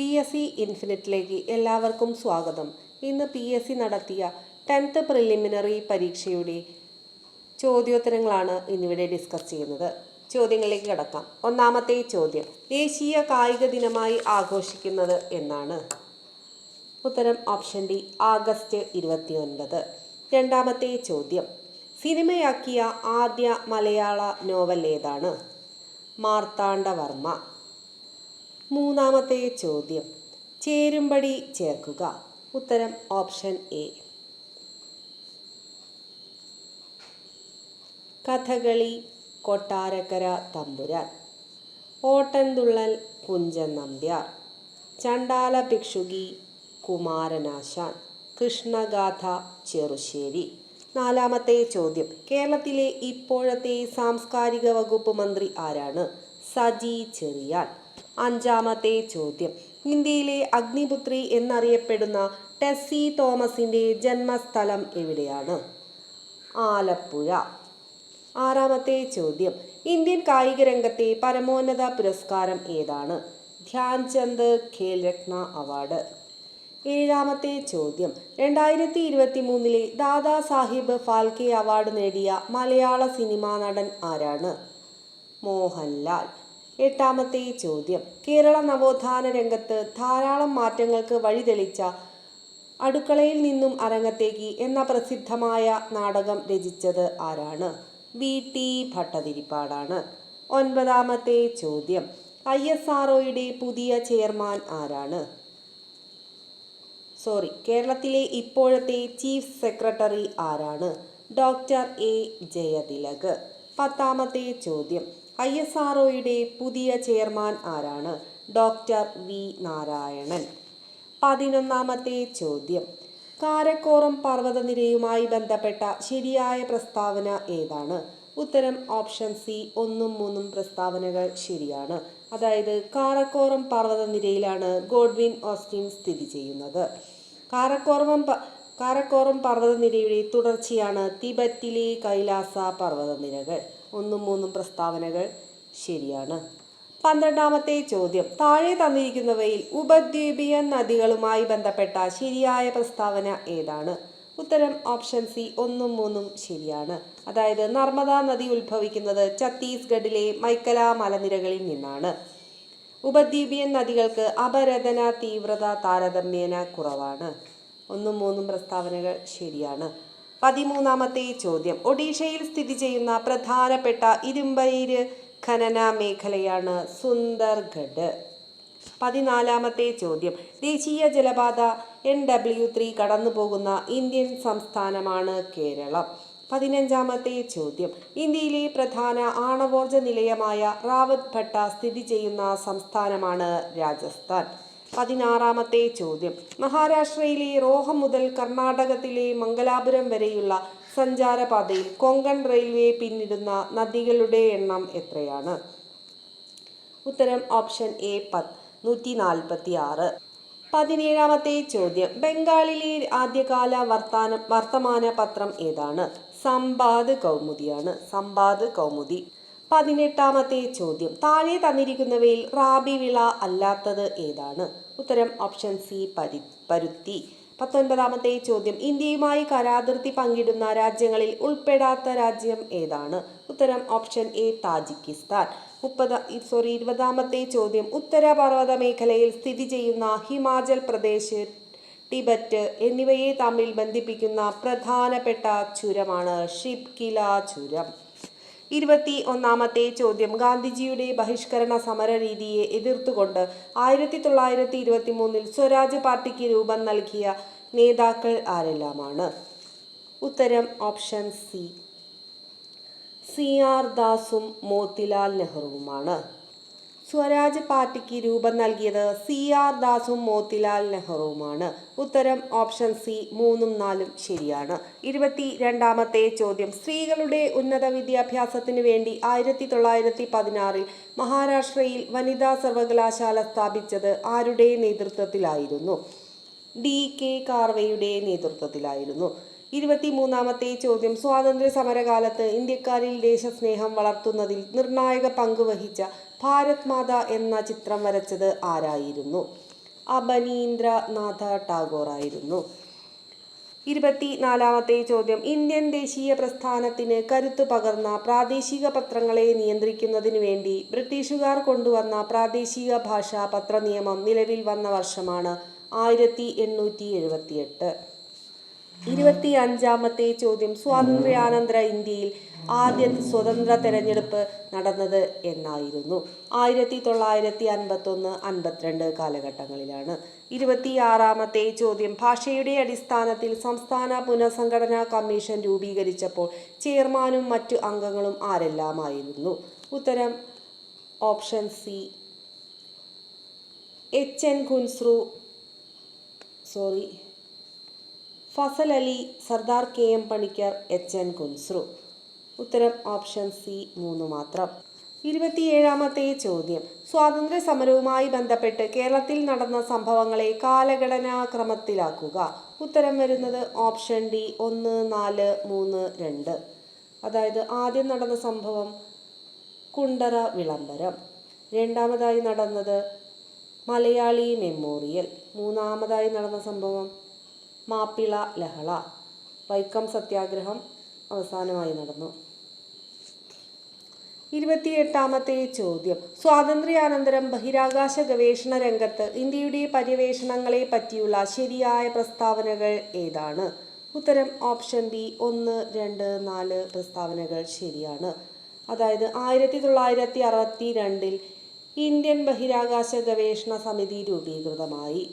P S C ഇൻഫിനിറ്റിലേക്ക് എല്ലാവർക്കും സ്വാഗതം. ഇന്ന് പി എസ് സി നടത്തിയ ടെൻത്ത് പ്രിലിമിനറി പരീക്ഷയുടെ ചോദ്യോത്തരങ്ങളാണ് ഇന്നിവിടെ ഡിസ്കസ് ചെയ്യുന്നത്. ചോദ്യങ്ങളിലേക്ക് കിടക്കാം. ഒന്നാമത്തെ ചോദ്യം ദേശീയ കായിക ദിനമായി ആഘോഷിക്കുന്നത് എന്നാണ്. ഉത്തരം ഓപ്ഷൻ ഡി ആഗസ്റ്റ് ഇരുപത്തിയൊൻപത്. രണ്ടാമത്തെ ചോദ്യം സിനിമയാക്കിയ ആദ്യ മലയാള നോവൽ ഏതാണ്? മാർത്താണ്ഡവർമ്മ മൂന്നാമത്തെ ചോദ്യം. ചേരുംപടി ചേർക്കുക. ഉത്തരം ഓപ്ഷൻ എ. കഥകളി കൊട്ടാരക്കര തമ്പുരാൻ. ഓട്ടൻതുള്ളൽ കുഞ്ചൻ നമ്പ്യാർ. ചണ്ടാല ഭിക്ഷുകി കുമാരനാശാൻ. കൃഷ്ണഗാഥ ചെറുശ്ശേരി. നാലാമത്തെ ചോദ്യം. കേരളത്തിലെ ഇപ്പോഴത്തെ സാംസ്കാരിക വകുപ്പ് മന്ത്രി ആരാണ്? സജി ചെറിയാൻ. അഞ്ചാമത്തെ ചോദ്യം. ഇന്ത്യയിലെ അഗ്നിപുത്രി എന്നറിയപ്പെടുന്ന ടെസ്സി തോമസിന്റെ ജന്മസ്ഥലം എവിടെയാണ്? ആലപ്പുഴ. ആറാമത്തെ ചോദ്യം. ഇന്ത്യൻ കായിക രംഗത്തെ പരമോന്നത പുരസ്കാരം ഏതാണ്? ധ്യാൻചന്ദ് ഖേൽ രത്ന അവാർഡ്. ഏഴാമത്തെ ചോദ്യം. രണ്ടായിരത്തി ഇരുപത്തി മൂന്നിലെ ദാദാ സാഹിബ് ഫാൽക്കെ അവാർഡ് നേടിയ മലയാള സിനിമാ നടൻ ആരാണ്? മോഹൻലാൽ. എട്ടാമത്തെ ചോദ്യം. കേരള നവോത്ഥാന രംഗത്ത് ധാരാളം മാറ്റങ്ങൾക്ക് വഴിതെളിച്ച അടുക്കളയിൽ നിന്നും അരങ്ങത്തേക്ക് എന്ന പ്രസിദ്ധമായ നാടകം രചിച്ചത് ആരാണ്? വി. ടി. ഭട്ടതിരിപ്പാടാണ്. ഒൻപതാമത്തെ ചോദ്യം. ഐ. എസ്. ആർ. പുതിയ ചെയർമാൻ ആരാണ്? സോറി കേരളത്തിലെ ഇപ്പോഴത്തെ ചീഫ് സെക്രട്ടറി ആരാണ്? Doctor A. ജയതിലക്. പത്താമത്തെ ചോദ്യം. ഐ എസ് ആർ പുതിയ ചെയർമാൻ ആരാണ്? Doctor V Narayanan. പതിനൊന്നാമത്തെ ചോദ്യം. കാരക്കോറം പർവതനിരയുമായി ബന്ധപ്പെട്ട ശരിയായ പ്രസ്താവന ഏതാണ്? ഉത്തരം ഓപ്ഷൻ സി ഒന്നും മൂന്നും പ്രസ്താവനകൾ ശരിയാണ്. അതായത് കാരക്കോറം പർവതനിരയിലാണ് ഗോഡ്വിൻ ഓസ്റ്റിൻ സ്ഥിതി ചെയ്യുന്നത്. കാരക്കോറം കാരക്കോറം പർവതനിരയുടെ തുടർച്ചയാണ് തിബറ്റിലെ കൈലാസ പർവതനിരകൾ. ഒന്നും മൂന്നും പ്രസ്താവനകൾ ശരിയാണ്. പന്ത്രണ്ടാമത്തെ ചോദ്യം. താഴെ തന്നിരിക്കുന്നവയിൽ ഉപദ്വീപീയ നദികളുമായി ബന്ധപ്പെട്ട ശരിയായ പ്രസ്താവന ഏതാണ്? ഉത്തരം ഓപ്ഷൻ സി ഒന്നും മൂന്നും ശരിയാണ്. അതായത് നർമ്മദ നദി ഉത്ഭവിക്കുന്നത് ഛത്തീസ്ഗഡിലെ മൈക്കല മലനിരകളിൽ നിന്നാണ്. ഉപദ്വീപിയൻ നദികൾക്ക് അപരതന തീവ്രത താരതമ്യേന കുറവാണ്. ഒന്നും മൂന്നും പ്രസ്താവനകൾ ശരിയാണ്. പതിമൂന്നാമത്തെ ചോദ്യം. ഒഡീഷയിൽ സ്ഥിതി ചെയ്യുന്ന പ്രധാനപ്പെട്ട ഇരുമ്പയിര് ഖനന മേഖലയാണ് സുന്ദർഗഡ്. പതിനാലാമത്തെ ചോദ്യം. ദേശീയ ജലപാത എൻ ഡബ്ല്യു ത്രീ കടന്നു പോകുന്ന ഇന്ത്യൻ സംസ്ഥാനമാണ് കേരളം. പതിനഞ്ചാമത്തെ ചോദ്യം. ഇന്ത്യയിലെ പ്രധാന ആണവോർജ നിലയമായ റാവത്ത് ഭട്ട സ്ഥിതി ചെയ്യുന്ന സംസ്ഥാനമാണ് രാജസ്ഥാൻ. പതിനാറാമത്തെ ചോദ്യം. മഹാരാഷ്ട്രയിലെ റോഹം മുതൽ കർണാടകത്തിലെ മംഗലാപുരം വരെയുള്ള സഞ്ചാരപാതയിൽ കൊങ്കൺ റെയിൽവേ പിന്നിടുന്ന നദികളുടെ എണ്ണം എത്രയാണ്? ഉത്തരം ഓപ്ഷൻ എ പത്ത് നൂറ്റി നാൽപ്പത്തി ആറ് പതിനേഴാമത്തെ ചോദ്യം. ബംഗാളിലെ ആദ്യകാല വർത്തമാന പത്രം ഏതാണ്? സമ്പാദ് കൗമുദിയാണ്. സമ്പാദ് കൗമുദി. പതിനെട്ടാമത്തെ ചോദ്യം. താഴെ തന്നിരിക്കുന്നവയിൽ റാബി വിള അല്ലാത്തത് ഏതാണ്? ഉത്തരം ഓപ്ഷൻ സി പരി പരുത്തി. പത്തൊൻപതാമത്തെ ചോദ്യം. ഇന്ത്യയുമായി കരാതിർത്തി പങ്കിടുന്ന രാജ്യങ്ങളിൽ ഉൾപ്പെടാത്ത രാജ്യം ഏതാണ്? ഉത്തരം ഓപ്ഷൻ എ താജിക്കിസ്ഥാൻ. മുപ്പത് സോറി ഇരുപതാമത്തെ ചോദ്യം. ഉത്തരപർവത മേഖലയിൽ സ്ഥിതി ചെയ്യുന്ന ഹിമാചൽ പ്രദേശ് ടിബറ്റ് എന്നിവയെ തമ്മിൽ ബന്ധിപ്പിക്കുന്ന പ്രധാനപ്പെട്ട ചുരമാണ് ഷിപ്കില ചുരം. ഇരുപത്തി ഒന്നാമത്തെ ചോദ്യം. ഗാന്ധിജിയുടെ ബഹിഷ്കരണ സമര രീതിയെ എതിർത്തുകൊണ്ട് ആയിരത്തി തൊള്ളായിരത്തി ഇരുപത്തി മൂന്നിൽ സ്വരാജ് പാർട്ടിക്ക് രൂപം നൽകിയ നേതാക്കൾ ആരെല്ലാമാണ്? ഉത്തരം ഓപ്ഷൻ സി. സി ആർ ദാസും മോത്തിലാൽ നെഹ്റുവുമാണ്. സ്വരാജ് പാർട്ടിക്ക് രൂപം നൽകിയത് സി ആർ ദാസും മോത്തിലാൽ നെഹ്റുവുമാണ്. ഉത്തരം ഓപ്ഷൻ സി മൂന്നും നാലും ശരിയാണ്. ഇരുപത്തി രണ്ടാമത്തെ ചോദ്യം. സ്ത്രീകളുടെ ഉന്നത വിദ്യാഭ്യാസത്തിന് വേണ്ടി ആയിരത്തി തൊള്ളായിരത്തി പതിനാറിൽ മഹാരാഷ്ട്രയിൽ വനിതാ സർവകലാശാല സ്ഥാപിച്ചത് ആരുടെ നേതൃത്വത്തിലായിരുന്നു? ഡി കെ കാർവയുടെ നേതൃത്വത്തിലായിരുന്നു. ഇരുപത്തിമൂന്നാമത്തെ ചോദ്യം. സ്വാതന്ത്ര്യ സമരകാലത്ത് ഇന്ത്യക്കാരിൽ ദേശസ്നേഹം വളർത്തുന്നതിൽ നിർണായക പങ്ക് വഹിച്ച ഭാരത് മാത എന്ന ചിത്രം വരച്ചത് ആരായിരുന്നു? അബനീന്ദ്രനാഥ ടാഗോർ ആയിരുന്നു. ഇരുപത്തിനാലാമത്തെ ചോദ്യം. ഇന്ത്യൻ ദേശീയ പ്രസ്ഥാനത്തിന് കരുത്തു പകർന്ന പ്രാദേശിക പത്രങ്ങളെ നിയന്ത്രിക്കുന്നതിന് വേണ്ടി ബ്രിട്ടീഷുകാർ കൊണ്ടുവന്ന പ്രാദേശിക ഭാഷാ പത്രനിയമം നിലവിൽ വന്ന വർഷമാണ് ആയിരത്തി എണ്ണൂറ്റി എഴുപത്തിയെട്ട് ഇരുപത്തി അഞ്ചാമത്തെ ചോദ്യം. സ്വാതന്ത്ര്യാനന്തര ഇന്ത്യയിൽ ആദ്യത്തെ സ്വതന്ത്ര തെരഞ്ഞെടുപ്പ് നടന്നത് എന്നായിരുന്നു. ആയിരത്തി തൊള്ളായിരത്തി അൻപത്തൊന്ന് അൻപത്തിരണ്ട് കാലഘട്ടങ്ങളിലാണ്. ഇരുപത്തിയാറാമത്തെ ചോദ്യം ഭാഷയുടെ അടിസ്ഥാനത്തിൽ സംസ്ഥാന പുനഃസംഘടനാ കമ്മീഷൻ രൂപീകരിച്ചപ്പോൾ ചെയർമാനും മറ്റു അംഗങ്ങളും ആരെല്ലാമായിരുന്നു? ഉത്തരം option C H N Kunzru sorry Fazal Ali Sardar K M Panikkar H N Kunzru ഉത്തരം ഓപ്ഷൻ സി മൂന്ന് മാത്രം. ഇരുപത്തിയേഴാമത്തെ ചോദ്യം. സ്വാതന്ത്ര്യ സമരവുമായി ബന്ധപ്പെട്ട് കേരളത്തിൽ നടന്ന സംഭവങ്ങളെ കാലഘടനാക്രമത്തിലാക്കുക. ഉത്തരം വരുന്നത് ഓപ്ഷൻ ഡി ഒന്ന് നാല് മൂന്ന് രണ്ട്. അതായത് ആദ്യം നടന്ന സംഭവം കുണ്ടറ വിളംബരം. രണ്ടാമതായി നടന്നത് മലയാളി മെമ്മോറിയൽ. മൂന്നാമതായി നടന്ന സംഭവം മാപ്പിള ലഹള. വൈക്കം സത്യാഗ്രഹം അവസാനമായി നടന്നു. ഇരുപത്തിയെട്ടാമത്തെ ചോദ്യം. സ്വാതന്ത്ര്യാനന്തരം ബഹിരാകാശ ഗവേഷണ രംഗത്ത് ഇന്ത്യയുടെ പര്യവേഷണങ്ങളെ പറ്റിയുള്ള ശരിയായ പ്രസ്താവനകൾ ഏതാണ്? ഉത്തരം ഓപ്ഷൻ ബി ഒന്ന് രണ്ട് നാല് പ്രസ്താവനകൾ ശരിയാണ്. അതായത് ആയിരത്തി തൊള്ളായിരത്തി അറുപത്തി രണ്ടിൽ ഇന്ത്യൻ ബഹിരാകാശ ഗവേഷണ സമിതി രൂപീകൃതമായി.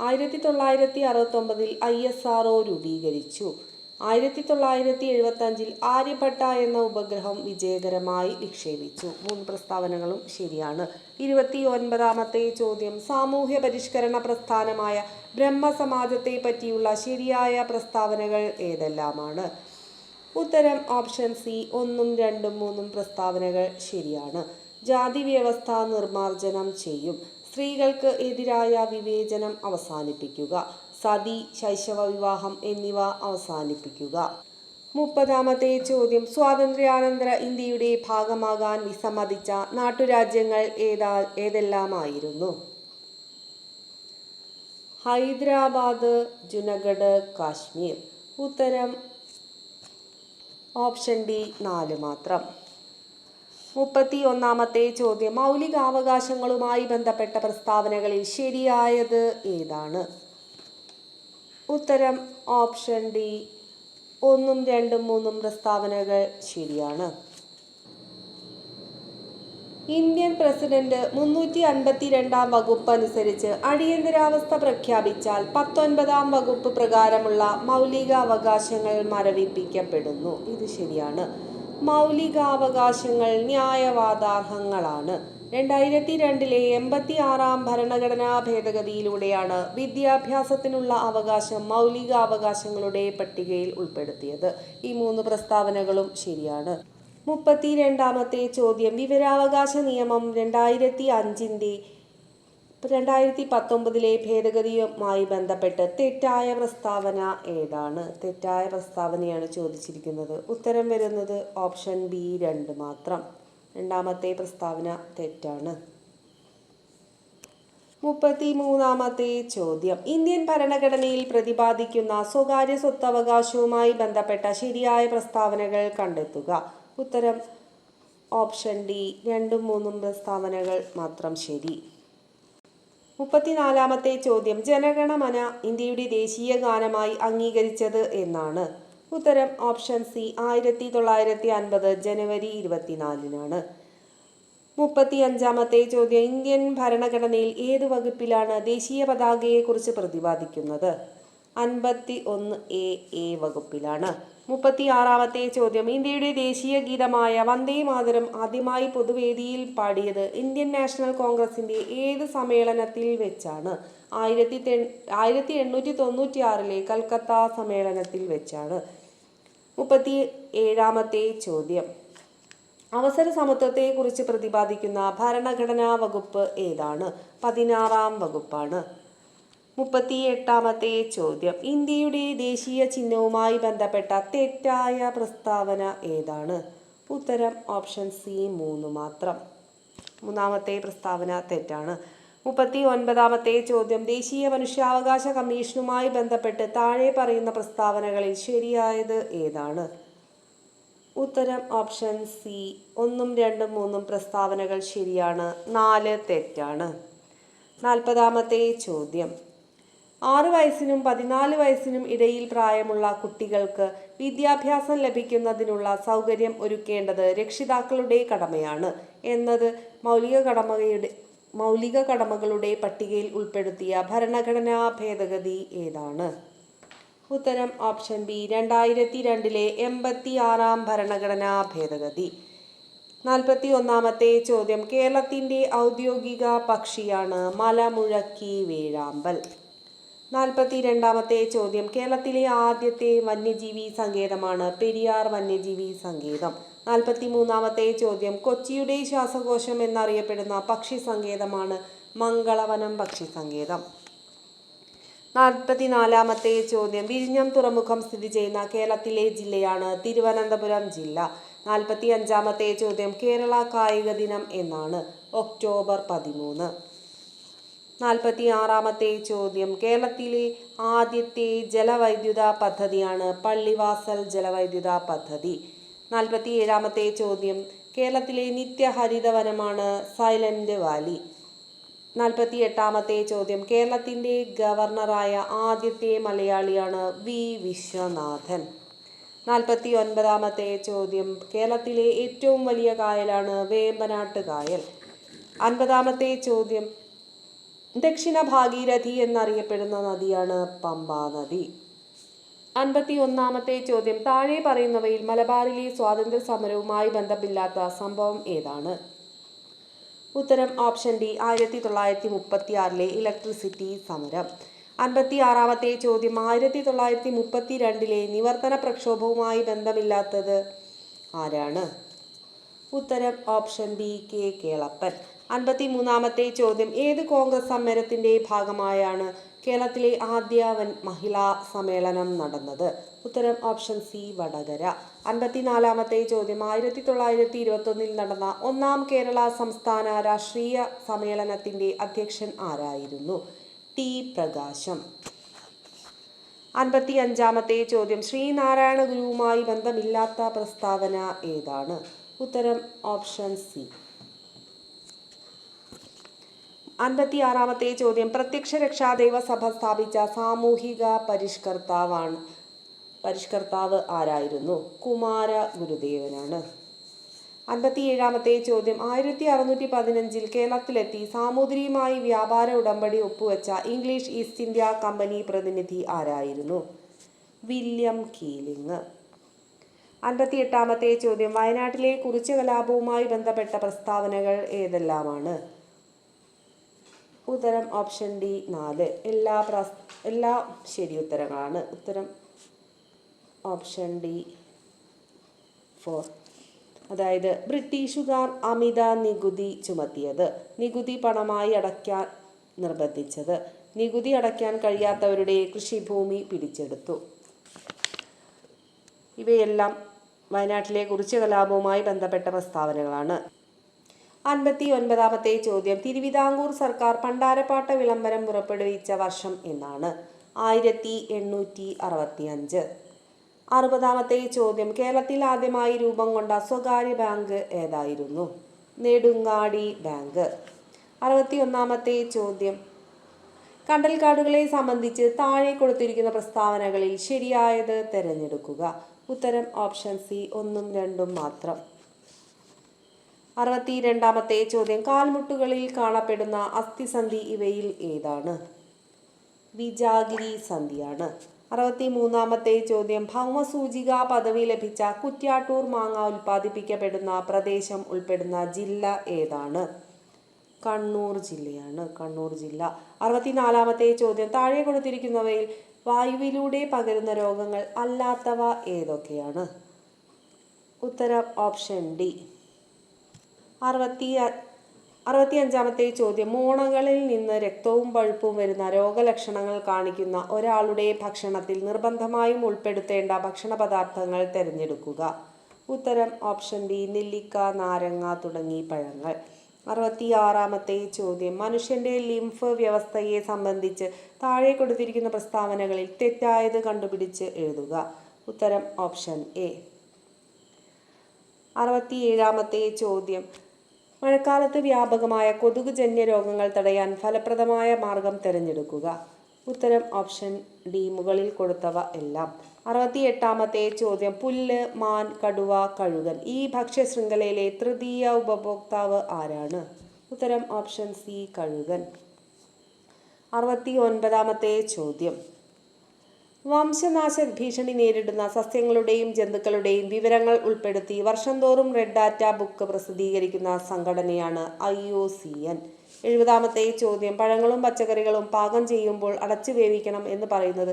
ആയിരത്തി തൊള്ളായിരത്തി അറുപത്തൊമ്പതിൽ ഐ എസ് ആർ ഒ രൂപീകരിച്ചു. ആയിരത്തി തൊള്ളായിരത്തി എഴുപത്തഞ്ചിൽ ആര്യഭട്ട എന്ന ഉപഗ്രഹം വിജയകരമായി വിക്ഷേപിച്ചു. മൂന്ന് പ്രസ്താവനകളും ശരിയാണ്. ഇരുപത്തി ഒൻപതാമത്തെ ചോദ്യം സാമൂഹ്യ പരിഷ്കരണ പ്രസ്ഥാനമായ ബ്രഹ്മസമാജത്തെ പറ്റിയുള്ള ശരിയായ പ്രസ്താവനകൾ ഏതെല്ലാമാണ്? ഉത്തരം ഓപ്ഷൻ സി ഒന്നും രണ്ടും മൂന്നും പ്രസ്താവനകൾ ശരിയാണ്. ജാതി വ്യവസ്ഥ നിർമ്മാർജനം ചെയ്യും. സ്ത്രീകൾക്ക് എതിരായ വിവേചനം അവസാനിപ്പിക്കുക. സതി ശൈശവ വിവാഹം എന്നിവ അവസാനിപ്പിക്കുക. മുപ്പതാമത്തെ ചോദ്യം. സ്വാതന്ത്ര്യാനന്തര ഇന്ത്യയുടെ ഭാഗമാകാൻ വിസമ്മതിച്ച നാട്ടുരാജ്യങ്ങൾ ഏതാ ഏതെല്ലാമായിരുന്നു? ഹൈദരാബാദ് ജുനഗഡ് കാശ്മീർ. ഉത്തരം ഓപ്ഷൻ ഡി നാല് മാത്രം. മുപ്പത്തി ഒന്നാമത്തെ ചോദ്യം. മൗലികാവകാശങ്ങളുമായി ബന്ധപ്പെട്ട പ്രസ്താവനകളിൽ ശരിയായത് ഏതാണ്? ഉത്തരം ഓപ്ഷൻ ഡി. ഒന്നും രണ്ടും മൂന്നും പ്രസ്താവനകൾ ശരിയാണ്. ഇന്ത്യൻ പ്രസിഡന്റ് മുന്നൂറ്റി അൻപത്തിരണ്ടാം വകുപ്പ് അനുസരിച്ച് അടിയന്തരാവസ്ഥ പ്രഖ്യാപിച്ചാൽ പത്തൊൻപതാം വകുപ്പ് പ്രകാരമുള്ള മൗലികാവകാശങ്ങൾ മരവിപ്പിക്കപ്പെടുന്നു. ഇത് ശരിയാണ്. മൗലികാവകാശങ്ങൾ ന്യായവാദാർഹങ്ങളാണ്. രണ്ടായിരത്തി രണ്ടിലെ എൺപത്തി ആറാം ഭരണഘടനാ ഭേദഗതിയിലൂടെയാണ് വിദ്യാഭ്യാസത്തിനുള്ള അവകാശം മൗലിക അവകാശങ്ങളുടെ പട്ടികയിൽ ഉൾപ്പെടുത്തിയത്. ഈ മൂന്ന് പ്രസ്താവനകളും ശരിയാണ്. മുപ്പത്തി രണ്ടാമത്തെ ചോദ്യം വിവരാവകാശ നിയമം രണ്ടായിരത്തി അഞ്ചിന്റെ രണ്ടായിരത്തി പത്തൊമ്പതിലെ ഭേദഗതിയുമായി ബന്ധപ്പെട്ട് തെറ്റായ പ്രസ്താവന ഏതാണ്? തെറ്റായ പ്രസ്താവനയാണ് ചോദിച്ചിരിക്കുന്നത്. ഉത്തരം വരുന്നത് ഓപ്ഷൻ ബി രണ്ട് മാത്രം. രണ്ടാമത്തെ പ്രസ്താവന തെറ്റാണ്. മുപ്പത്തി മൂന്നാമത്തെ ചോദ്യം. ഇന്ത്യൻ ഭരണഘടനയിൽ പ്രതിപാദിക്കുന്ന സ്വകാര്യ സ്വത്തവകാശവുമായി ബന്ധപ്പെട്ട ശരിയായ പ്രസ്താവനകൾ കണ്ടെത്തുക. ഉത്തരം ഓപ്ഷൻ ഡി രണ്ടും മൂന്നും പ്രസ്താവനകൾ മാത്രം ശരി. മുപ്പത്തിനാലാമത്തെ ചോദ്യം. ജനഗണമന ഇന്ത്യയുടെ ദേശീയ ഗാനമായി അംഗീകരിച്ചത് എന്നാണ്. ഉത്തരം ഓപ്ഷൻ സി ആയിരത്തി തൊള്ളായിരത്തി അൻപത് ജനുവരി ഇരുപത്തിനാലിനാണ്. മുപ്പത്തി അഞ്ചാമത്തെ ചോദ്യം ഇന്ത്യൻ ഭരണഘടനയിൽ ഏത് വകുപ്പിലാണ് ദേശീയ പതാകയെക്കുറിച്ച് പ്രതിപാദിക്കുന്നത്? അൻപത്തി ഒന്ന് എ എ വകുപ്പിലാണ്. മുപ്പത്തി ആറാമത്തെ ചോദ്യം ഇന്ത്യയുടെ ദേശീയ ഗീതമായ വന്ദേ മാതരം ആദ്യമായി പൊതുവേദിയിൽ പാടിയത് ഇന്ത്യൻ നാഷണൽ കോൺഗ്രസിന്റെ ഏത് സമ്മേളനത്തിൽ വെച്ചാണ്? ആയിരത്തി തെ ആയിരത്തി എണ്ണൂറ്റി തൊണ്ണൂറ്റി കൽക്കത്ത സമ്മേളനത്തിൽ വെച്ചാണ്. മുപ്പത്തി ഏഴാമത്തെ ചോദ്യം. അവസര സമത്വത്തെക്കുറിച്ച് പ്രതിപാദിക്കുന്ന ഭരണഘടനാ വകുപ്പ് ഏതാണ്? പതിനാറാം വകുപ്പാണ്. മുപ്പത്തി എട്ടാമത്തെ ചോദ്യം. ഇന്ത്യയുടെ ദേശീയ ചിഹ്നവുമായി ബന്ധപ്പെട്ട തെറ്റായ പ്രസ്താവന ഏതാണ്? ഉത്തരം ഓപ്ഷൻ സി മൂന്ന് മാത്രം. മൂന്നാമത്തെ പ്രസ്താവന തെറ്റാണ്. മുപ്പത്തി ഒൻപതാമത്തെ ചോദ്യം. ദേശീയ മനുഷ്യാവകാശ കമ്മീഷനുമായി ബന്ധപ്പെട്ട് താഴെ പറയുന്ന പ്രസ്താവനകളിൽ ശരിയായത് ഏതാണ്? ഉത്തരം ഓപ്ഷൻ സി. ഒന്നും രണ്ടും മൂന്നും പ്രസ്താവനകൾ ശരിയാണ്. നാല് തെറ്റാണ്. നാൽപ്പതാമത്തെ ചോദ്യം. ആറ് വയസ്സിനും പതിനാല് വയസ്സിനും ഇടയിൽ പ്രായമുള്ള കുട്ടികൾക്ക് വിദ്യാഭ്യാസം ലഭിക്കുന്നതിനുള്ള സൗകര്യം ഒരുക്കേണ്ടത് രക്ഷിതാക്കളുടെ കടമയാണ്. എന്നത് മൗലിക കടമയുടെ മൗലിക കടമകളുടെ പട്ടികയിൽ ഉൾപ്പെടുത്തിയ ഭരണഘടനാ ഭേദഗതി ഏതാണ്? ഉത്തരം ഓപ്ഷൻ ബി രണ്ടായിരത്തി രണ്ടിലെ എൺപത്തി ആറാം ഭരണഘടനാ ഭേദഗതി. നാൽപ്പത്തി ഒന്നാമത്തെ ചോദ്യം കേരളത്തിന്റെ ഔദ്യോഗിക പക്ഷിയാണ് മലമുഴക്കി വേഴാമ്പൽ. നാൽപ്പത്തി രണ്ടാമത്തെ ചോദ്യം കേരളത്തിലെ ആദ്യത്തെ വന്യജീവി സങ്കേതമാണ് പെരിയാർ വന്യജീവി സങ്കേതം. നാൽപ്പത്തി മൂന്നാമത്തെ ചോദ്യം. കൊച്ചിയുടെ ശ്വാസകോശം എന്നറിയപ്പെടുന്ന പക്ഷി സങ്കേതമാണ് മംഗളവനം പക്ഷി സങ്കേതം നാൽപ്പത്തിനാലാമത്തെ ചോദ്യം. വിഴിഞ്ഞം തുറമുഖം സ്ഥിതി ചെയ്യുന്ന കേരളത്തിലെ ജില്ലയാണ് തിരുവനന്തപുരം ജില്ല. നാൽപ്പത്തി അഞ്ചാമത്തെ ചോദ്യം. കേരള കായിക ദിനം എന്നാണ് ഒക്ടോബർ പതിമൂന്ന്. നാൽപ്പത്തി ആറാമത്തെ ചോദ്യം. കേരളത്തിലെ ആദ്യത്തെ ജലവൈദ്യുത പദ്ധതിയാണ് പള്ളിവാസൽ ജലവൈദ്യുത പദ്ധതി. നാൽപ്പത്തി ഏഴാമത്തെ ചോദ്യം. കേരളത്തിലെ നിത്യഹരിതവനമാണ് സൈലന്റ് വാലി. നാൽപ്പത്തി എട്ടാമത്തെ ചോദ്യം. കേരളത്തിന്റെ ഗവർണറായ ആദ്യത്തെ മലയാളിയാണ് വി. വിശ്വനാഥൻ. നാൽപ്പത്തി ഒൻപതാമത്തെ ചോദ്യം. കേരളത്തിലെ ഏറ്റവും വലിയ കായലാണ് വേമ്പനാട്ട് കായൽ. അൻപതാമത്തെ ചോദ്യം. ദക്ഷിണ ഭാഗീരഥി എന്നറിയപ്പെടുന്ന നദിയാണ് പമ്പാ നദി അൻപത്തി ഒന്നാമത്തെ ചോദ്യം. താഴെ പറയുന്നവയിൽ മലബാറിലെ സ്വാതന്ത്ര്യ സമരവുമായി ബന്ധമില്ലാത്ത സംഭവം ഏതാണ്? ഉത്തരം ഓപ്ഷൻ ഡി ആയിരത്തി തൊള്ളായിരത്തി മുപ്പത്തി ആറിലെ ഇലക്ട്രിസിറ്റി സമരം. അൻപത്തി ആറാമത്തെ ചോദ്യം ആയിരത്തി തൊള്ളായിരത്തി മുപ്പത്തി രണ്ടിലെ നിവർത്തന പ്രക്ഷോഭവുമായി ബന്ധമില്ലാത്തത് ആരാണ്? ഉത്തരം ഓപ്ഷൻ ബി കെ. കേളപ്പൻ. അൻപത്തി മൂന്നാമത്തെ ചോദ്യം ഏത് കോൺഗ്രസ് സമരത്തിന്റെ ഭാഗമായാണ് കേരളത്തിലെ ആദ്യ വൻ മഹിളാ സമ്മേളനം നടന്നത്. ഉത്തരം ഓപ്ഷൻ സി വടകര. അൻപത്തിനാലാമത്തെ ചോദ്യം. ആയിരത്തി തൊള്ളായിരത്തി ഇരുപത്തൊന്നിൽ നടന്ന ഒന്നാം കേരള സംസ്ഥാന രാഷ്ട്രീയ സമ്മേളനത്തിന്റെ അധ്യക്ഷൻ ആരായിരുന്നു? ടി പ്രകാശം. അൻപത്തി അഞ്ചാമത്തെ ചോദ്യം. ശ്രീനാരായണ ഗുരുവുമായി ബന്ധമില്ലാത്ത പ്രസ്താവന ഏതാണ്? ഉത്തരം ഓപ്ഷൻ സി. അൻപത്തി ആറാമത്തെ ചോദ്യം. പ്രത്യക്ഷ രക്ഷാദൈവ സഭ സ്ഥാപിച്ച സാമൂഹിക പരിഷ്കർത്താവാണ്. പരിഷ്കർത്താവ് ആരായിരുന്നു? കുമാര ഗുരുദേവനാണ്. അൻപത്തി ഏഴാമത്തെ ചോദ്യം. ആയിരത്തി അറുന്നൂറ്റി പതിനഞ്ചിൽ കേരളത്തിലെത്തി. സാമൂതിരിയുമായി വ്യാപാര ഉടമ്പടി ഒപ്പുവെച്ച ഇംഗ്ലീഷ് ഈസ്റ്റ് ഇന്ത്യ കമ്പനി പ്രതിനിധി ആരായിരുന്നു? William Keeling. അൻപത്തി എട്ടാമത്തെ ചോദ്യം. വയനാട്ടിലെ കുറിച്യ കലാപവുമായി ബന്ധപ്പെട്ട പ്രസ്താവനകൾ ഏതെല്ലാമാണ്? ഉത്തരം ഓപ്ഷൻ ഡി നാല്. എല്ലാ പ്രസ് എല്ലാ ശരി ഉത്തരങ്ങളാണ്. ഉത്തരം ഓപ്ഷൻ ഡി ഫോർ അതായത് ബ്രിട്ടീഷുകാർ അമിത നികുതി ചുമത്തിയത്. നികുതി പണമായി അടയ്ക്കാൻ നിർബന്ധിച്ചത്. നികുതി അടയ്ക്കാൻ കഴിയാത്തവരുടെ കൃഷിഭൂമി പിടിച്ചെടുത്തു. ഇവയെല്ലാം വയനാട്ടിലെ കുറിച്ച് കലാപവുമായി ബന്ധപ്പെട്ട പ്രസ്താവനകളാണ്. അൻപത്തി ഒൻപതാമത്തെ ചോദ്യം. തിരുവിതാംകൂർ സർക്കാർ പണ്ടാരപ്പാട്ട വിളംബരം പുറപ്പെടുവിച്ച വർഷം എന്നാണ്. ആയിരത്തി എണ്ണൂറ്റി അറുപത്തി അഞ്ച് അറുപതാമത്തെ ചോദ്യം. കേരളത്തിൽ ആദ്യമായി രൂപം കൊണ്ട സ്വകാര്യ ബാങ്ക് ഏതായിരുന്നു? നെടുങ്ങാടി ബാങ്ക്. അറുപത്തി ഒന്നാമത്തെ ചോദ്യം. കണ്ടൽക്കാടുകളെ സംബന്ധിച്ച് താഴെ കൊടുത്തിരിക്കുന്ന പ്രസ്താവനകളിൽ ശരിയായത് തിരഞ്ഞെടുക്കുക. ഉത്തരം ഓപ്ഷൻ സി ഒന്നും രണ്ടും മാത്രം. അറുപത്തി രണ്ടാമത്തെ ചോദ്യം. കാൽമുട്ടുകളിൽ കാണപ്പെടുന്ന അസ്ഥിസന്ധി ഇവയിൽ ഏതാണ്? വിജാഗിരി സന്ധിയാണ്. അറുപത്തി മൂന്നാമത്തെ ചോദ്യം. ഭൗമസൂചിക പദവി ലഭിച്ച കുറ്റ്യാട്ടൂർ മാങ്ങ ഉൽപ്പാദിപ്പിക്കപ്പെടുന്ന പ്രദേശം ഉൾപ്പെടുന്ന ജില്ല ഏതാണ്? കണ്ണൂർ ജില്ലയാണ്. കണ്ണൂർ ജില്ല. അറുപത്തിനാലാമത്തെ ചോദ്യം. താഴെ കൊടുത്തിരിക്കുന്നവയിൽ വായുവിലൂടെ പകരുന്ന രോഗങ്ങൾ അല്ലാത്തവ ഏതൊക്കെയാണ്? ഉത്തരം ഓപ്ഷൻ ഡി. അറുപത്തി അറുപത്തിയഞ്ചാമത്തെ ചോദ്യം. മോണകളിൽ നിന്ന് രക്തവും പഴുപ്പും വരുന്ന രോഗലക്ഷണങ്ങൾ കാണിക്കുന്ന ഒരാളുടെ ഭക്ഷണത്തിൽ നിർബന്ധമായും ഉൾപ്പെടുത്തേണ്ട ഭക്ഷണ പദാർത്ഥങ്ങൾ തിരഞ്ഞെടുക്കുക. ഉത്തരം ഓപ്ഷൻ ബി നെല്ലിക്ക നാരങ്ങ തുടങ്ങി പഴങ്ങൾ. അറുപത്തിയാറാമത്തെ ചോദ്യം. മനുഷ്യന്റെ ലിംഫ് വ്യവസ്ഥയെ സംബന്ധിച്ച് താഴെ കൊടുത്തിരിക്കുന്ന പ്രസ്താവനകളിൽ തെറ്റായത് കണ്ടുപിടിച്ച് എഴുതുക. ഉത്തരം ഓപ്ഷൻ എ. അറുപത്തിയേഴാമത്തെ ചോദ്യം. മഴക്കാലത്ത് വ്യാപകമായ കൊതുകുജന്യ രോഗങ്ങൾ തടയാൻ ഫലപ്രദമായ മാർഗം തിരഞ്ഞെടുക്കുക. ഉത്തരം ഓപ്ഷൻ ഡി മുകളിൽ കൊടുത്തവ എല്ലാം. അറുപത്തി എട്ടാമത്തെ ചോദ്യം. പുല്ല് മാൻ കടുവ കഴുകൻ. ഈ ഭക്ഷ്യ ശൃംഖലയിലെ തൃതീയ ഉപഭോക്താവ് ആരാണ്? ഉത്തരം ഓപ്ഷൻ സി കഴുകൻ. അറുപത്തി ഒൻപതാമത്തെ ചോദ്യം. വംശനാശ ഭീഷണി നേരിടുന്ന സസ്യങ്ങളുടെയും ജന്തുക്കളുടെയും വിവരങ്ങൾ ഉൾപ്പെടുത്തി വർഷം തോറും റെഡ് ഡാറ്റ ബുക്ക് പ്രസിദ്ധീകരിക്കുന്ന സംഘടനയാണ് ഐ ഒ സി എൻ. എഴുപതാമത്തെ ചോദ്യം പഴങ്ങളും പച്ചക്കറികളും പാകം ചെയ്യുമ്പോൾ അടച്ചു വേവിക്കണം എന്ന് പറയുന്നത്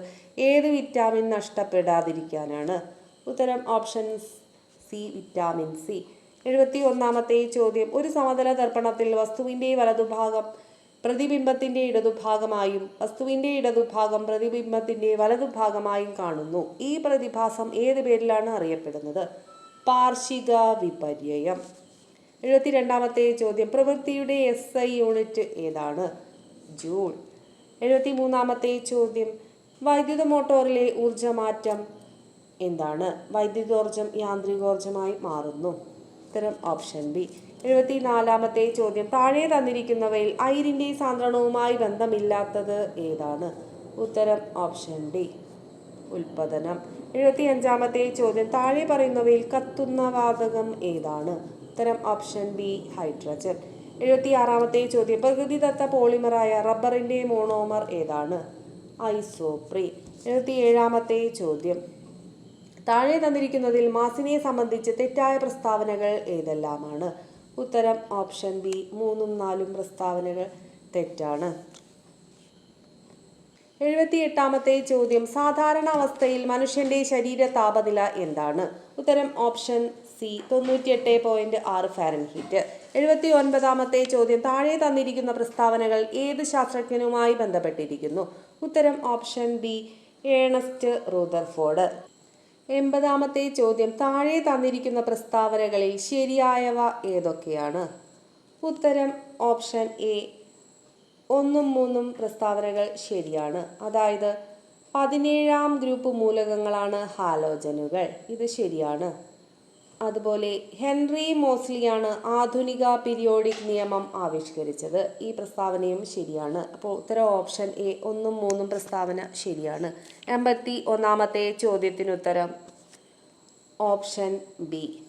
ഏത് വിറ്റാമിൻ നഷ്ടപ്പെടാതിരിക്കാനാണ്? ഉത്തരം ഓപ്ഷൻ സി വിറ്റാമിൻ സി. എഴുപത്തി ഒന്നാമത്തെ ചോദ്യം ഒരു സമതല ദർപ്പണത്തിൽ വസ്തുവിന്റെ വലതുഭാഗം പ്രതിബിംബത്തിന്റെ ഇടതുഭാഗമായും വസ്തുവിന്റെ ഇടതുഭാഗം പ്രതിബിംബത്തിന്റെ വലതുഭാഗമായും കാണുന്നു. ഈ പ്രതിഭാസം ഏത് പേരിലാണ് അറിയപ്പെടുന്നത്? പാർഷിക വിപര്യം എഴുപത്തിരണ്ടാമത്തെ ചോദ്യം. പ്രവൃത്തിയുടെ എസ് ഐ യൂണിറ്റ് ഏതാണ്? ജൂൾ. എഴുപത്തി മൂന്നാമത്തെ ചോദ്യം. വൈദ്യുത മോട്ടോറിലെ ഊർജമാറ്റം എന്താണ്? വൈദ്യുതോർജം യാന്ത്രികോർജമായി മാറുന്നു. ഉത്തരം ഓപ്ഷൻ ബി. എഴുപത്തി നാലാമത്തെ ചോദ്യം. താഴെ തന്നിരിക്കുന്നവയിൽ ഐരിന്റെ സാന്ദ്രണവുമായി ബന്ധമില്ലാത്തത് ഏതാണ്? ഉത്തരം ഓപ്ഷൻ ഡി ഉൽപ്പതനം എഴുപത്തി അഞ്ചാമത്തെ ചോദ്യം. താഴെ പറയുന്നവയിൽ കത്തുന്ന വാതകം ഏതാണ്? ഉത്തരം ഓപ്ഷൻ ബി ഹൈഡ്രജൻ. എഴുപത്തി ആറാമത്തെ ചോദ്യം. പ്രകൃതിദത്ത പോളിമറായ റബ്ബറിന്റെ മോണോമർ ഏതാണ്? ഐസോപ്രി. എഴുപത്തി ഏഴാമത്തെ ചോദ്യം. താഴെ തന്നിരിക്കുന്നതിൽ മാസിനെ സംബന്ധിച്ച് തെറ്റായ പ്രസ്താവനകൾ ഏതെല്ലാമാണ്? ഉത്തരം ഓപ്ഷൻ ബി. മൂന്നും നാലും പ്രസ്താവനകൾ തെറ്റാണ്. എഴുപത്തി എട്ടാമത്തെ ചോദ്യം. സാധാരണ അവസ്ഥയിൽ മനുഷ്യന്റെ ശരീര താപനില എന്താണ്? ഉത്തരം ഓപ്ഷൻ സി. തൊണ്ണൂറ്റിയെട്ട് പോയിന്റ് ആറ് ഫാരൻഹീറ്റ്. എഴുപത്തി ഒൻപതാമത്തെ ചോദ്യം. താഴെ തന്നിരിക്കുന്ന പ്രസ്താവനകൾ ഏത് ശാസ്ത്രജ്ഞനുമായി ബന്ധപ്പെട്ടിരിക്കുന്നു? ഉത്തരം ഓപ്ഷൻ ബി. ഏണസ്റ്റ് റൂദർഫോർഡ് എൺപതാമത്തെ ചോദ്യം. താഴെ തന്നിരിക്കുന്ന പ്രസ്താവനകളിൽ ശരിയായവ ഏതൊക്കെയാണ്? ഉത്തരം ഓപ്ഷൻ എ. ഒന്നും മൂന്നും പ്രസ്താവനകൾ ശരിയാണ്. അതായത് പതിനേഴാം ഗ്രൂപ്പ് മൂലകങ്ങളാണ് ഹാലോജനുകൾ. ഇത് ശരിയാണ്. അതുപോലെ ഹെൻറി മോസ്ലിയാണ് ആധുനിക പീരിയോഡിക് നിയമം ആവിഷ്കരിച്ചത്. ഈ പ്രസ്താവനയും ശരിയാണ്. അപ്പോൾ ഉത്തര ഓപ്ഷൻ എ ഒന്നും മൂന്നും പ്രസ്താവന ശരിയാണ്. എൺപത്തി ഒന്നാമത്തെ ചോദ്യത്തിനുത്തരം ഓപ്ഷൻ ബി.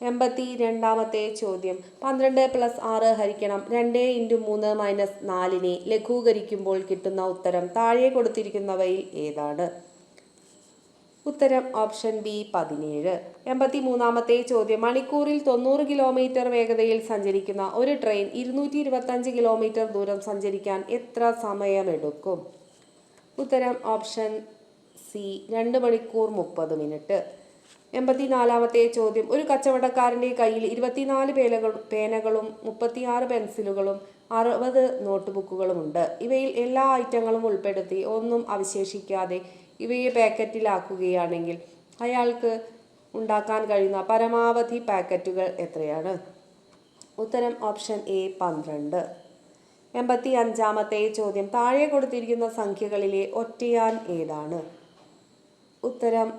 എൺപത്തി രണ്ടാമത്തെ ചോദ്യം. പന്ത്രണ്ട് പ്ലസ് ആറ് ഹരിക്കണം രണ്ട് ഇന്റു മൂന്ന് മൈനസ് നാലിനെ ലഘൂകരിക്കുമ്പോൾ കിട്ടുന്ന ഉത്തരം താഴെ കൊടുത്തിരിക്കുന്നവയിൽ ഏതാണ്? ഉത്തരം ഓപ്ഷൻ ബി പതിനേഴ്. എൺപത്തി മൂന്നാമത്തെ ചോദ്യം. മണിക്കൂറിൽ തൊണ്ണൂറ് കിലോമീറ്റർ വേഗതയിൽ സഞ്ചരിക്കുന്ന ഒരു ട്രെയിൻ ഇരുന്നൂറ്റി ഇരുപത്തഞ്ച് കിലോമീറ്റർ ദൂരം സഞ്ചരിക്കാൻ എത്ര സമയമെടുക്കും? ഉത്തരം ഓപ്ഷൻ സി രണ്ട് മണിക്കൂർ മുപ്പത് മിനിറ്റ്. എൺപത്തിനാലാമത്തെ ചോദ്യം. ഒരു കച്ചവടക്കാരന്റെ കയ്യിൽ ഇരുപത്തിനാല് പേനകൾ പേനകളും മുപ്പത്തിയാറ് പെൻസിലുകളും അറുപത് നോട്ട് ബുക്കുകളുമുണ്ട് ഇവയിൽ എല്ലാ ഐറ്റങ്ങളും ഉൾപ്പെടുത്തി ഒന്നും അവശേഷിക്കാതെ ഇവയെ പാക്കറ്റിലാക്കുകയാണെങ്കിൽ അയാൾക്ക് ഉണ്ടാക്കാൻ കഴിയുന്ന പരമാവധി പാക്കറ്റുകൾ എത്രയാണ്? ഉത്തരം ഓപ്ഷൻ എ പന്ത്രണ്ട്. എൺപത്തി അഞ്ചാമത്തെ ചോദ്യം. താഴെ കൊടുത്തിരിക്കുന്ന സംഖ്യകളിലെ ഒറ്റയാൻ ഏതാണ്? ഉത്തരം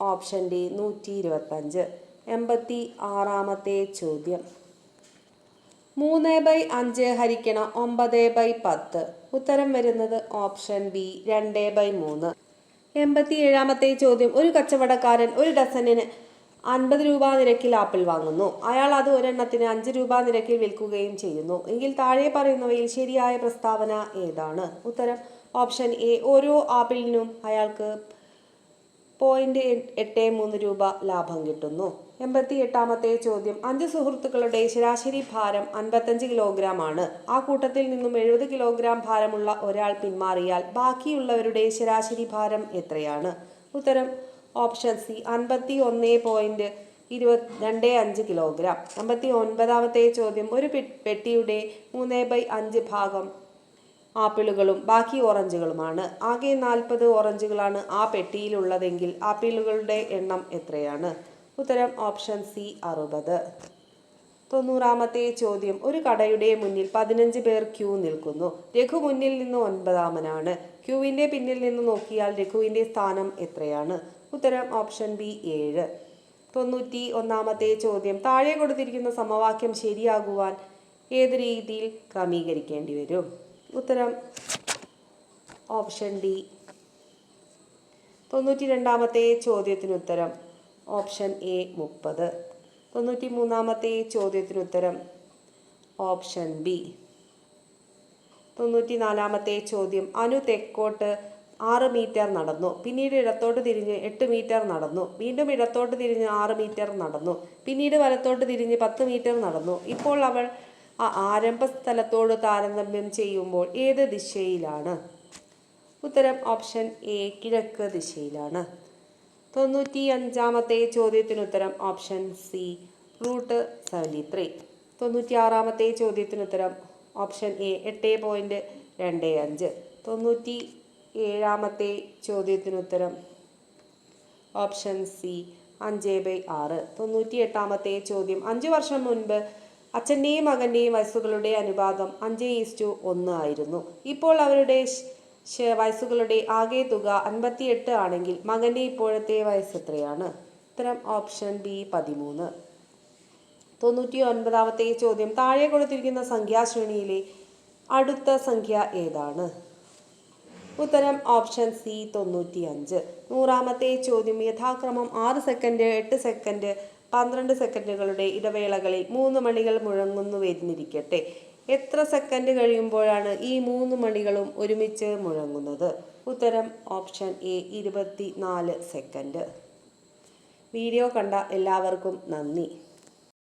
ഓപ്ഷൻ ഡി നൂറ്റി ഇരുപത്തഞ്ച് എൺപത്തി ആറാമത്തെ ചോദ്യം. മൂന്ന് ബൈ അഞ്ച് ഹരിക്കണം ഒമ്പത് ബൈ പത്ത്. ഉത്തരം വരുന്നത് ഓപ്ഷൻ ബി രണ്ട് ബൈ മൂന്ന്. എൺപത്തി ഏഴാമത്തെ ചോദ്യം. ഒരു കച്ചവടക്കാരൻ ഒരു ഡസനിന് അൻപത് രൂപ നിരക്കിൽ ആപ്പിൾ വാങ്ങുന്നു. അയാൾ അത് ഒരെണ്ണത്തിന് അഞ്ച് രൂപ നിരക്കിൽ വിൽക്കുകയും ചെയ്യുന്നു. എങ്കിൽ താഴെ പറയുന്നവയിൽ ശരിയായ പ്രസ്താവന ഏതാണ്? ഉത്തരം ഓപ്ഷൻ എ ഓരോ ആപ്പിളിനും അയാൾക്ക് പോയിന്റ് എട്ട് മൂന്ന് രൂപ ലാഭം കിട്ടുന്നു. എൺപത്തി എട്ടാമത്തെ ചോദ്യം. അഞ്ച് സുഹൃത്തുക്കളുടെ ശരാശരി ഭാരം അൻപത്തഞ്ച് കിലോഗ്രാം ആണ് ആ കൂട്ടത്തിൽ നിന്നും എഴുപത് കിലോഗ്രാം ഭാരമുള്ള ഒരാൾ പിന്മാറിയാൽ ബാക്കിയുള്ളവരുടെ ശരാശരി ഭാരം എത്രയാണ്? ഉത്തരം ഓപ്ഷൻ സി അൻപത്തി ഒന്ന് പോയിന്റ് ഇരുപത് രണ്ട് അഞ്ച് കിലോഗ്രാം. അമ്പത്തി ഒൻപതാമത്തെ ചോദ്യം ഒരു പെട്ടിയുടെ മൂന്ന് ബൈ അഞ്ച് ഭാഗം ആപ്പിളുകളും ബാക്കി ഓറഞ്ചുകളുമാണ്. ആകെ നാൽപ്പത് ഓറഞ്ചുകളാണ് ആ പെട്ടിയിലുള്ളതെങ്കിൽ ആപ്പിളുകളുടെ എണ്ണം എത്രയാണ്? ഉത്തരം ഓപ്ഷൻ സി അറുപത്. തൊണ്ണൂറാമത്തെ ചോദ്യം. ഒരു കടയുടെ മുന്നിൽ പതിനഞ്ച് പേർ ക്യൂ നിൽക്കുന്നു. രഘു മുന്നിൽ നിന്ന് ഒൻപതാമനാണ്. ക്യൂവിന്റെ പിന്നിൽ നിന്ന് നോക്കിയാൽ രഘുവിന്റെ സ്ഥാനം എത്രയാണ്? ഉത്തരം ഓപ്ഷൻ ബി ഏഴ്. തൊണ്ണൂറ്റി ഒന്നാമത്തെ ചോദ്യം. താഴെ കൊടുത്തിരിക്കുന്ന സമവാക്യം ശരിയാകുവാൻ ഏത് രീതിയിൽ ക്രമീകരിക്കേണ്ടി വരും? ഉത്തരം ഓപ്ഷൻ ഡി. തൊണ്ണൂറ്റി രണ്ടാമത്തെ ചോദ്യത്തിന് ഉത്തരം ഓപ്ഷൻ എ മുപ്പത്. തൊണ്ണൂറ്റി മൂന്നാമത്തെ ചോദ്യത്തിന് ഉത്തരം ഓപ്ഷൻ ബി. തൊണ്ണൂറ്റി നാലാമത്തെ ചോദ്യം അനു തെക്കോട്ട് ആറ് മീറ്റർ നടന്നു. പിന്നീട് ഇടത്തോട്ട് തിരിഞ്ഞ് എട്ട് മീറ്റർ നടന്നു. വീണ്ടും ഇടത്തോട്ട് തിരിഞ്ഞ് ആറ് മീറ്റർ നടന്നു. പിന്നീട് വലത്തോട്ട് തിരിഞ്ഞ് പത്ത് മീറ്റർ നടന്നു. ഇപ്പോൾ അവൾ ആ ആരംഭ സ്ഥലത്തോട് താരതമ്യം ചെയ്യുമ്പോൾ ഏത് ദിശയിലാണ്? ഉത്തരം ഓപ്ഷൻ എ കിഴക്ക് ദിശയിലാണ്. തൊണ്ണൂറ്റി അഞ്ചാമത്തെ ചോദ്യത്തിനുത്തരം option C root seventy three തൊണ്ണൂറ്റി ആറാമത്തെ ചോദ്യത്തിന് ഉത്തരം ഓപ്ഷൻ എ എട്ട് പോയിന്റ് രണ്ട് അഞ്ച്. തൊണ്ണൂറ്റി ഏഴാമത്തെ ചോദ്യത്തിനുത്തരം ഓപ്ഷൻ സി അഞ്ച് ബൈ ആറ്. തൊണ്ണൂറ്റി എട്ടാമത്തെ ചോദ്യം അഞ്ച് വർഷം മുൻപ് അച്ഛന്റെയും മകന്റെയും വയസ്സുകളുടെ അനുപാതം അഞ്ച് ഈസ്റ്റു ഒന്ന് ആയിരുന്നു. ഇപ്പോൾ അവരുടെ വയസ്സുകളുടെ ആകെ തുക അൻപത്തിയെട്ട് ആണെങ്കിൽ മകന്റെ ഇപ്പോഴത്തെ വയസ്സ് എത്രയാണ്? ഉത്തരം ഓപ്ഷൻ ബി പതിമൂന്ന്. തൊണ്ണൂറ്റി ഒൻപതാമത്തെ ചോദ്യം. താഴെ കൊടുത്തിരിക്കുന്ന സംഖ്യാശ്രേണിയിലെ അടുത്ത സംഖ്യ ഏതാണ്? ഉത്തരം ഓപ്ഷൻ സി തൊണ്ണൂറ്റി അഞ്ച് നൂറാമത്തെ ചോദ്യം. യഥാക്രമം ആറ് സെക്കൻഡ് എട്ട് സെക്കൻഡ് പന്ത്രണ്ട് സെക്കൻഡുകളുടെ ഇടവേളകളിൽ മൂന്ന് മണികൾ മുഴങ്ങുന്നുവെന്നിരിക്കട്ടെ. എത്ര സെക്കൻഡ് കഴിയുമ്പോഴാണ് ഈ മൂന്ന് മണികളും ഒരുമിച്ച് മുഴങ്ങുന്നത്? ഉത്തരം ഓപ്ഷൻ എ ഇരുപത്തി നാല് സെക്കൻഡ് വീഡിയോ കണ്ട എല്ലാവർക്കും നന്ദി.